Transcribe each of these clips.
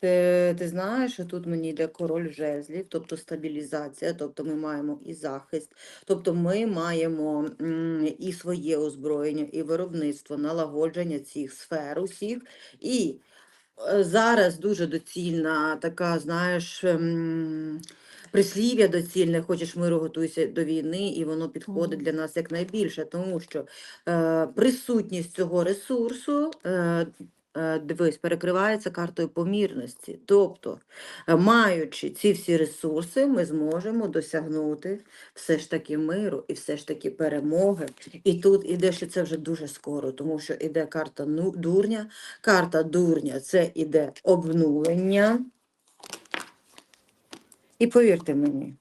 Ти, ти знаєш, що тут мені йде король жезлів, тобто стабілізація, тобто ми маємо і захист, тобто ми маємо і своє озброєння, і виробництво, налагодження цих сфер усіх. І е, зараз дуже доцільна така, знаєш, ем, прислів'я доцільне, хочеш миру, готуйся до війни, і воно підходить для нас якнайбільше, тому що е, присутність цього ресурсу. Е, е, Дивись, перекривається картою помірності. Тобто, е, маючи ці всі ресурси, ми зможемо досягнути все ж таки миру і все ж таки перемоги. І тут іде, що це вже дуже скоро, тому що іде карта ну, дурня. Карта дурня це іде обнулення. І повірте мені,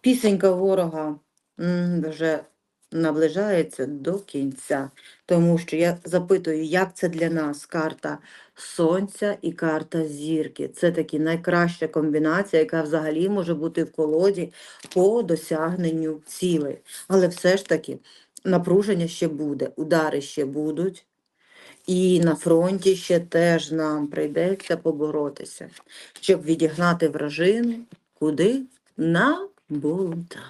пісенька ворога вже наближається до кінця, тому що я запитую, як це для нас карта Сонця і карта зірки. Це таки найкраща комбінація, яка взагалі може бути в колоді по досягненню цілей. Але все ж таки напруження ще буде, удари ще будуть. І на фронті ще теж нам прийдеться поборотися, щоб відігнати вражину, куди? На болота.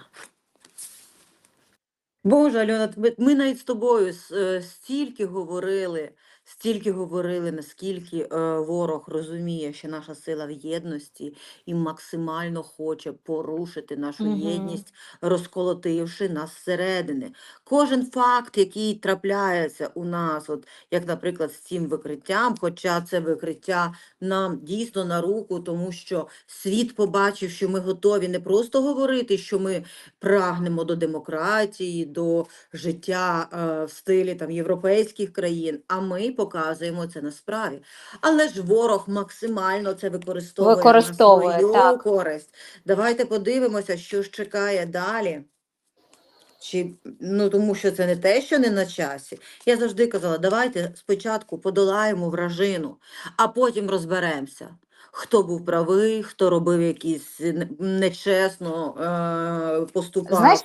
Боже, Альона, ми- навіть з тобою е, стільки говорили, стільки говорили, наскільки е, ворог розуміє, що наша сила в єдності і максимально хоче порушити нашу Мгм. єдність, розколотивши нас зсередини. Кожен факт, який трапляється у нас, от як, наприклад, з цим викриттям, хоча це викриття нам дійсно на руку, тому що світ побачив, що ми готові не просто говорити, що ми прагнемо до демократії, до життя е, в стилі там європейських країн, а ми показуємо це на справі. Але ж ворог максимально це використовує, Використовує, на свою так. користь. Давайте подивимося, що ж чекає далі. Чи, ну, тому що це не те, що не на часі. Я завжди казала, давайте спочатку подолаємо вражину, а потім розберемося, хто був правий, хто робив якісь не- нечесно е, поступав. Знаєш,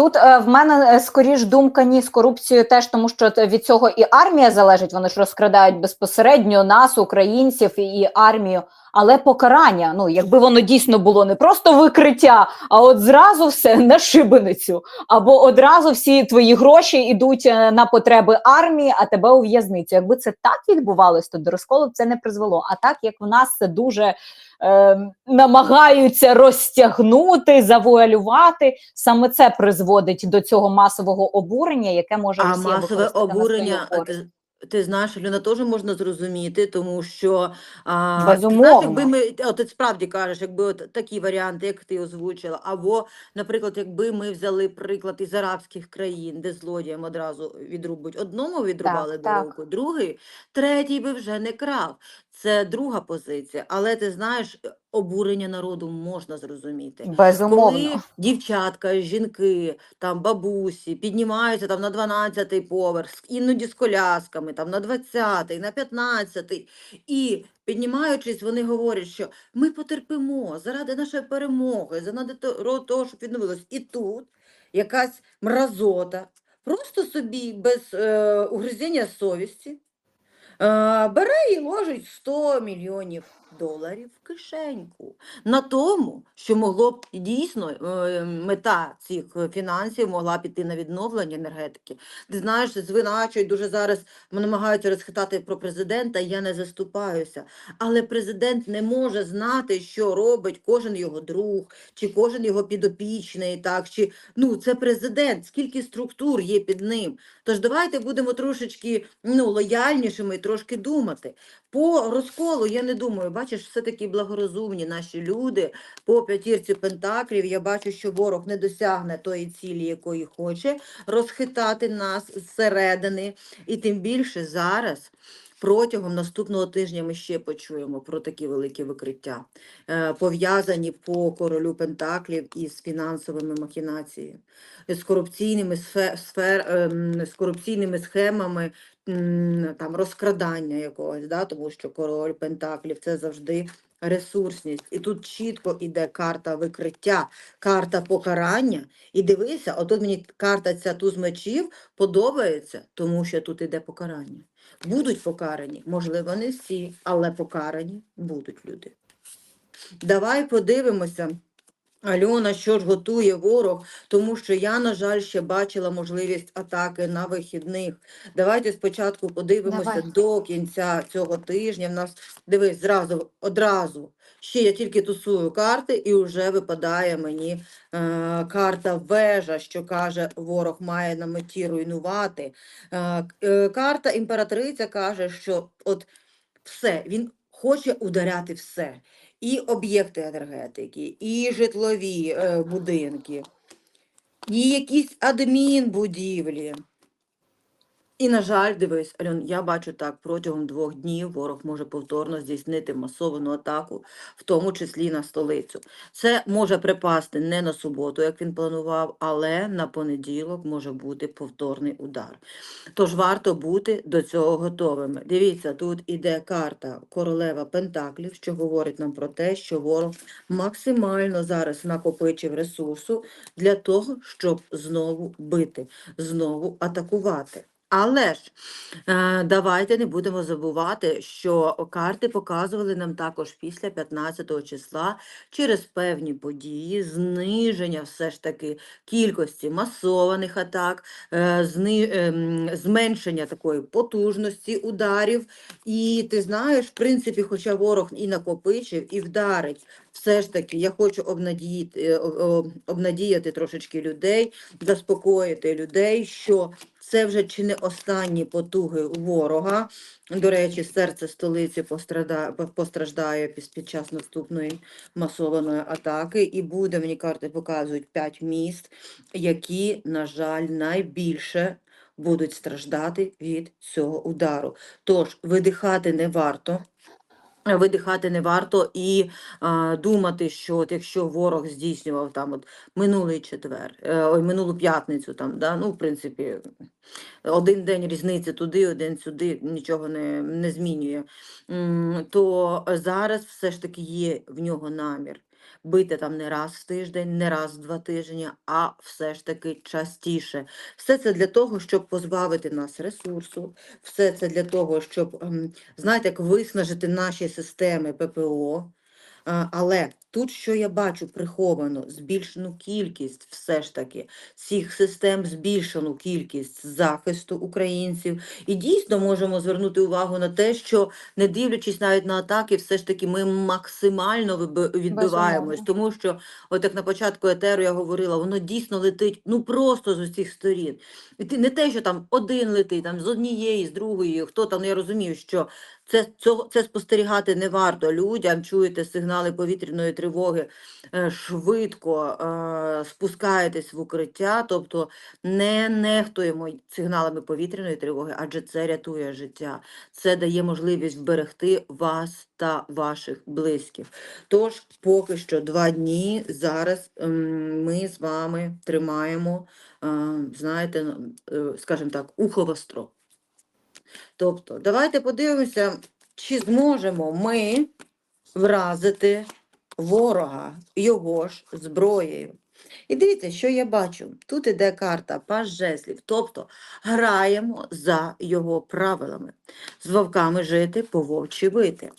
тут е, в мене е, скоріш думка ні з корупцією теж, тому що від цього і армія залежить, вони ж розкрадають безпосередньо нас, українців і, і армію. Але покарання, ну якби воно дійсно було не просто викриття, а от зразу все на шибеницю, або одразу всі твої гроші йдуть е, на потреби армії, а тебе у в'язницю. Якби це так відбувалось, то до розколу б це не призвело. А так як в нас це дуже е, намагаються розтягнути, завуалювати, саме це призводить до цього масового обурення, яке може А масове обурення, користь. Ти, знаєш, Люна, теж можна зрозуміти, тому що а, ти знаєш, якби ми, от ти справді кажеш, якби от такі варіанти, як ти озвучила, або, наприклад, якби ми взяли приклад із арабських країн, де злодіям одразу відрубують одному відрубали Так, так. руку, другий, третій би вже не крав. Це друга позиція. Але ти знаєш, обурення народу можна зрозуміти. Безумовно. Коли дівчатка, жінки, там бабусі піднімаються там на 12-й поверх, іноді з колясками, там на 20-й, на 15-й, і піднімаючись, вони говорять, що ми потерпимо заради нашої перемоги, заради того, щоб відновилось. І тут якась мразота, просто собі без е, угризення совісті, е, бере і ложить 100 мільйонів доларів в кишеньку на тому, що могло б дійсно е, мета цих фінансів могла піти на відновлення енергетики. Ти знаєш, звиначують дуже зараз намагаються розхитати про президента. Я не заступаюся, але президент не може знати, що робить кожен його друг, чи кожен його підопічний, так чи ну це президент. Скільки структур є під ним? Тож давайте будемо трошечки ну лояльнішими трошки думати. По розколу я не думаю, бачиш, все-таки благорозумні наші люди. По п'ятірці пентаклів я бачу, що ворог не досягне тої цілі, якої хоче, розхитати нас зсередини. І тим більше зараз. Протягом наступного тижня ми ще почуємо про такі великі викриття, е, пов'язані по королю Пентаклів із фінансовими махінаціями, з корупційними сфе- сфер, ем, з корупційними схемами там розкрадання якогось, да, тому що король Пентаклів це завжди ресурсність. І тут чітко іде карта викриття, карта покарання. І дивися, отут мені карта ця туз мечів подобається, тому що тут іде покарання. Будуть покарані, можливо, не всі, але покарані будуть люди. Давай подивимося. Альона, що ж готує ворог, тому що я, на жаль, ще бачила можливість атаки на вихідних. Давайте спочатку подивимося Давай. до кінця цього тижня. В нас дивись зразу, одразу. Ще я тільки тусую карти, і вже випадає мені е, карта вежа, що каже, ворог має на меті руйнувати. Е, е, карта імператриця каже, що от все, він хоче ударяти все. І об'єкти енергетики, і житлові е, будинки, і якісь адмінбудівлі. І, на жаль, дивись, Альон, я бачу так, протягом двох днів ворог може повторно здійснити масовану атаку, в тому числі на столицю. Це може припасти не на суботу, як він планував, але на понеділок може бути повторний удар. Тож варто бути до цього готовими. Дивіться, тут іде карта королева Пентаклів, що говорить нам про те, що ворог максимально зараз накопичив ресурсу для того, щоб знову бити, знову атакувати. Але ж е, давайте не будемо забувати, що карти показували нам також після 15 числа через певні події, зниження все ж таки кількості масованих атак, е, ем, зменшення такої потужності ударів. І ти знаєш, в принципі, хоча ворог і накопичив, і вдарить, все ж таки я хочу обнадіяти, е, обнадіяти трошечки людей, заспокоїти людей, що це вже чи не останні потуги ворога. До речі, серце столиці постраждає під час наступної масованої атаки. І буде, мені карти показують, п'ять міст, які, на жаль, найбільше будуть страждати від цього удару. Тож видихати не варто. Видихати не варто і а, думати, що от якщо ворог здійснював там от минулий четвер, е, ой, минулу п'ятницю, там, да, ну, в принципі, один день різниці туди, один сюди, нічого не, не змінює, то зараз все ж таки є в нього намір бити там не раз в тиждень, не раз в два тижні, а все ж таки частіше. Все це для того, щоб позбавити нас ресурсу, все це для того, щоб, ем, знаєте, як виснажити наші системи ППО. Але тут, що я бачу приховано, збільшену кількість все ж таки цих систем, збільшену кількість захисту українців. І дійсно можемо звернути увагу на те, що не дивлячись навіть на атаки, все ж таки ми максимально відбиваємось, тому що, от як на початку етеру я говорила, воно дійсно летить ну просто з усіх сторін. І ти не те, що там один летить, там з однієї, з другої, хто там, ну, я розумію, що це, цього, це спостерігати не варто людям, чуєте сигнали повітряної тривоги, е, швидко е, спускаєтесь в укриття, тобто не нехтуємо сигналами повітряної тривоги, адже це рятує життя. Це дає можливість вберегти вас та ваших близьких. Тож, поки що два дні зараз ми з вами тримаємо, е, знаєте, скажімо так, ухо востро. Тобто, давайте подивимося, чи зможемо ми вразити ворога його ж зброєю. І дивіться, що я бачу. Тут іде карта паж жезлів, тобто граємо за його правилами. З вовками жити, по вовчі вити.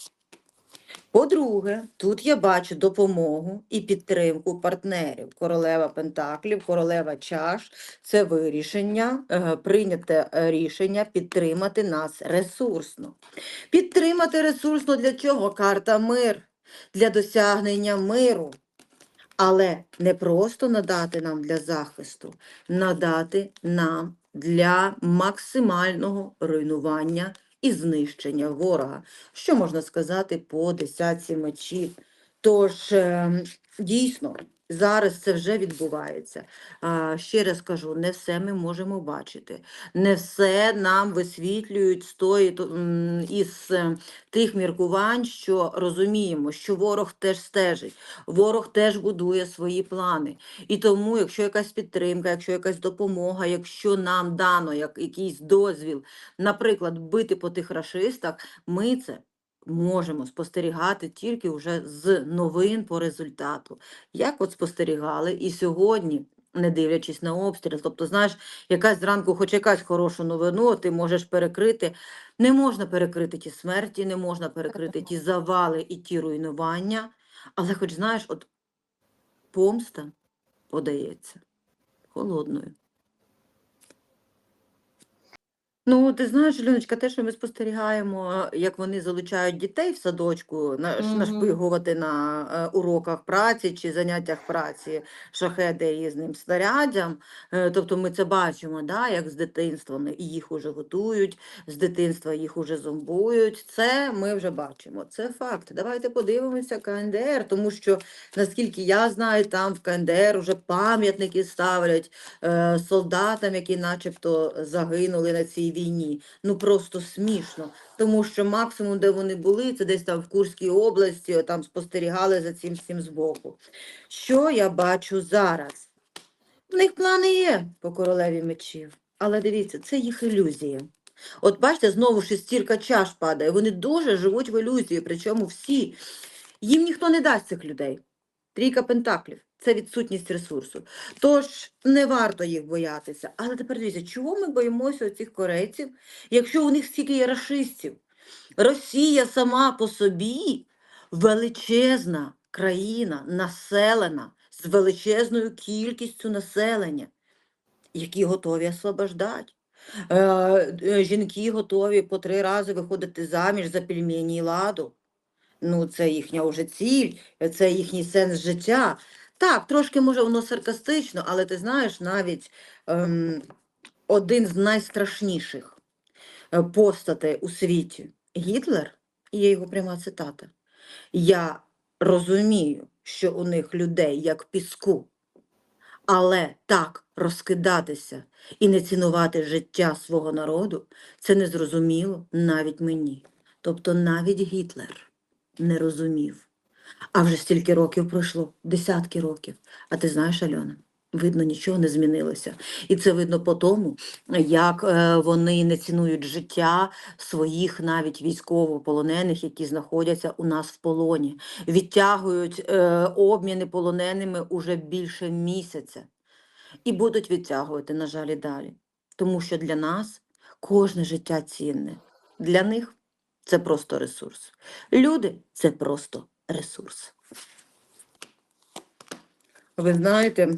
По-друге, тут я бачу допомогу і підтримку партнерів. Королева Пентаклів, королева чаш це вирішення, е, прийняте е, рішення підтримати нас ресурсно. Підтримати ресурсно для чого? Карта мир, для досягнення миру. Але не просто надати нам для захисту, надати нам для максимального руйнування і знищення ворога. Що можна сказати по десятці мечів? Тож, ем, дійсно, Зараз це вже відбувається. Ще раз кажу, не все ми можемо бачити, не все нам висвітлюють з тої, із е, тих міркувань, що розуміємо, що ворог теж стежить, ворог теж будує свої плани. І тому, якщо якась підтримка, якщо якась допомога, якщо нам дано як, якийсь дозвіл, наприклад, бити по тих рашистах, ми це можемо спостерігати тільки вже з новин по результату. Як от спостерігали і сьогодні, не дивлячись на обстріл, тобто, знаєш, якась зранку, хоч якась хорошу новину, ти можеш перекрити. Не можна перекрити ті смерті, не можна перекрити ті завали і ті руйнування, але хоч знаєш, от помста подається холодною. Ну, ти знаєш, Людочка, те, що ми спостерігаємо, як вони залучають дітей в садочку, на, ш- Мгм. нашпигувати на е, уроках праці чи заняттях праці шахеди різним снарядям. Е, тобто ми це бачимо, да, як з дитинства вони їх уже готують, з дитинства їх уже зомбують. Це ми вже бачимо. Це факт. Давайте подивимося КНДР, тому що, наскільки я знаю, там в КНДР вже пам'ятники ставлять е, солдатам, які начебто загинули на цій війні. Ну просто смішно. Тому що максимум, де вони були, це десь там в Курській області, там спостерігали за цим всім збоку. Що я бачу зараз? В них плани є по королеві мечів, але дивіться, це їх ілюзія. От бачите, знову шестірка чаш падає. Вони дуже живуть в ілюзії, причому всі. Їм ніхто не дасть цих людей. Трійка пентаклів це відсутність ресурсу. Тож не варто їх боятися. Але тепер дивіться, чого ми боїмося цих корейців, якщо у них стільки є рашистів? Росія сама по собі величезна країна, населена з величезною кількістю населення, які готові освобождати. Е, е, жінки готові по три рази виходити заміж за пельмені і ладу. Ну, це їхня вже ціль, це їхній сенс життя. Так, трошки може воно саркастично, але ти знаєш, навіть ем, один з найстрашніших е, постатей у світі Гітлер, і є його пряма цитата. Я розумію, що у них людей як піску, але так розкидатися і не цінувати життя свого народу це незрозуміло навіть мені. Тобто навіть Гітлер не розумів. А вже стільки років пройшло, десятки років. А ти знаєш, Альона, видно, нічого не змінилося. І це видно по тому, як е, вони не цінують життя своїх навіть військовополонених, які знаходяться у нас в полоні. Відтягують е, обміни полоненими уже більше місяця. І будуть відтягувати, на жаль, і далі. Тому що для нас кожне життя цінне. Для них це просто ресурс. Люди це просто ресурс. Ви знаєте,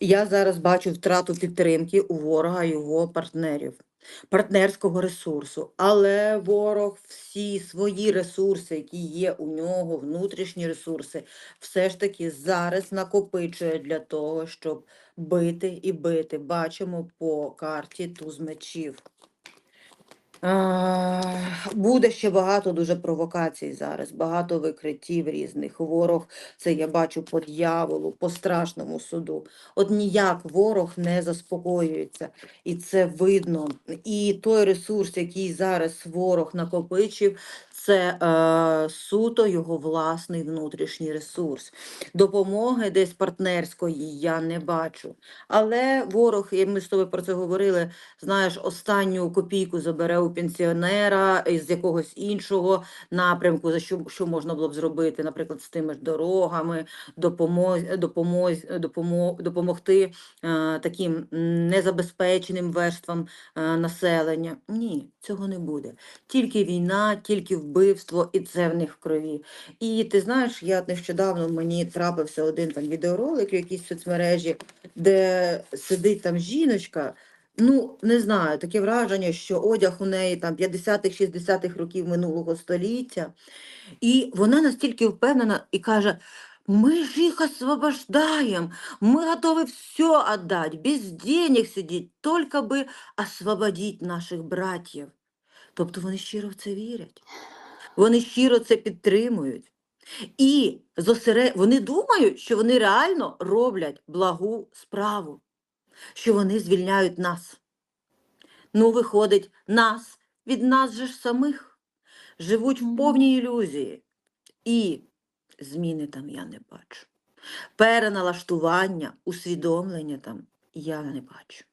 я зараз бачу втрату підтримки у ворога його партнерів, партнерського ресурсу. Але ворог всі свої ресурси, які є у нього, внутрішні ресурси, все ж таки зараз накопичує для того, щоб бити і бити. Бачимо по карті туз мечів. Буде ще багато дуже провокацій зараз, багато викриттів різних. Ворог, це я бачу по дьяволу, по страшному суду. От ніяк ворог не заспокоюється, і це видно. І той ресурс, який зараз ворог накопичив, це е, суто його власний внутрішній ресурс. Допомоги десь партнерської я не бачу. Але ворог, і ми з тобою про це говорили, знаєш, останню копійку забере у пенсіонера із якогось іншого напрямку, за що, що можна було б зробити, наприклад, з тими ж дорогами, допомог, допомог, допомог, допомогти е, таким незабезпеченим верствам е, населення. Ні, цього не буде. Тільки війна, тільки вбивство, і це в них в крові. І ти знаєш, я нещодавно мені трапився один там відеоролик в якійсь соцмережі, де сидить там жіночка. Ну, не знаю, таке враження, що одяг у неї там 50-х, 60-х років минулого століття. І вона настільки впевнена і каже: ми ж їх освобождаємо, ми готові все віддати, без денег сидіти, тільки би освободити наших братів. Тобто вони щиро в це вірять. Вони щиро це підтримують. І зосере... вони думають, що вони реально роблять благу справу, що вони звільняють нас. Ну, виходить, нас від нас же ж самих живуть в повній ілюзії. І зміни там я не бачу. Переналаштування, усвідомлення там я не бачу.